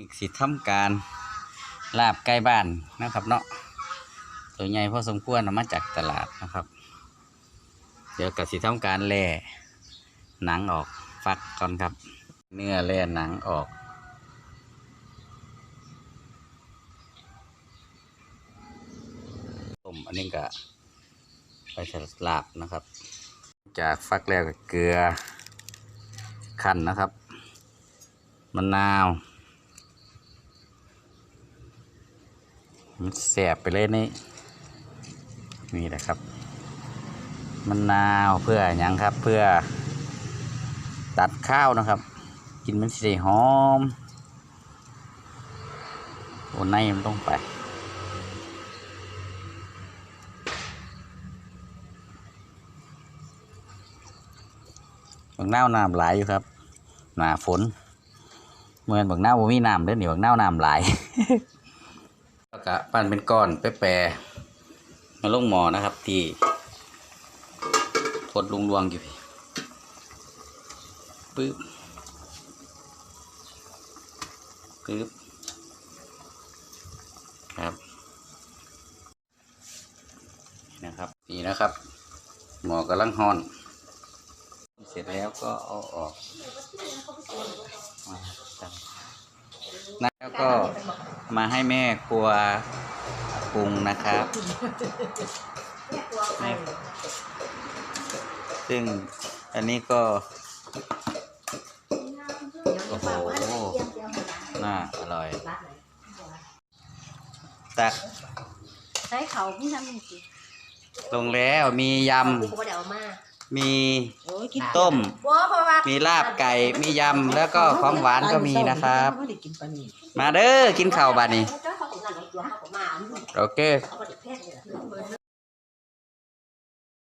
อีกสิทำการลาบใกล้บ้านนะครับเนาะตัวใหญ่พอสมควรมาจากตลาดนะครับ เดี๋ยวกับสิทำการแล่หนังออกฟักก่อนครับ เนื้อแล่หนังออกต้มอันนี้ก็ไปสลาบนะครับ จากฟักแล้วก็เกลือ ขั้นนะครับมะนาว มันแสบไปเลยนี่นี่แหละครับมะนาวเพื่อหยังครับ เพื่อตัดข้าวนะครับ กินมันสิได้หอมโอ้ในมันต้องไปบักนาวน้ำหลายอยู่ครับหนาฝนเหมือนบักนาวบ่มีน้ำเด้อนี่บักนาวน้ำหลาย แล้วก็ปั้นเป็นก้อนไปแปรมาลงหมอนะครับ ที่พดลุงลวงอยู่พี่ปึ๊บปึ๊บครับนะครับนี่นะครับ หมอกำลังฮอน เสร็จแล้วก็เอาออกมาตั้งแล้วก็ มาให้แม่ครัวปรุงนะครับแม่ซึ่งอันนี้ก็ โอ้โหน่าอร่อย ตักใช้เขาพี่ทำยังสิลงแล้วมียกูก็เดี๋ยวมาำมีโอ้ ยกินต้มบัวเพราะว่ามีลาบไก่มียำแล้วก็ของหวานก็มีนะครับไม่ได้กินปลาหนีมาเด้อกินข้าวบาดนี้ เจ้าเขาของนั่นเราตัวเขาของมาโอเคเขาก็เด็กแพทย์เลย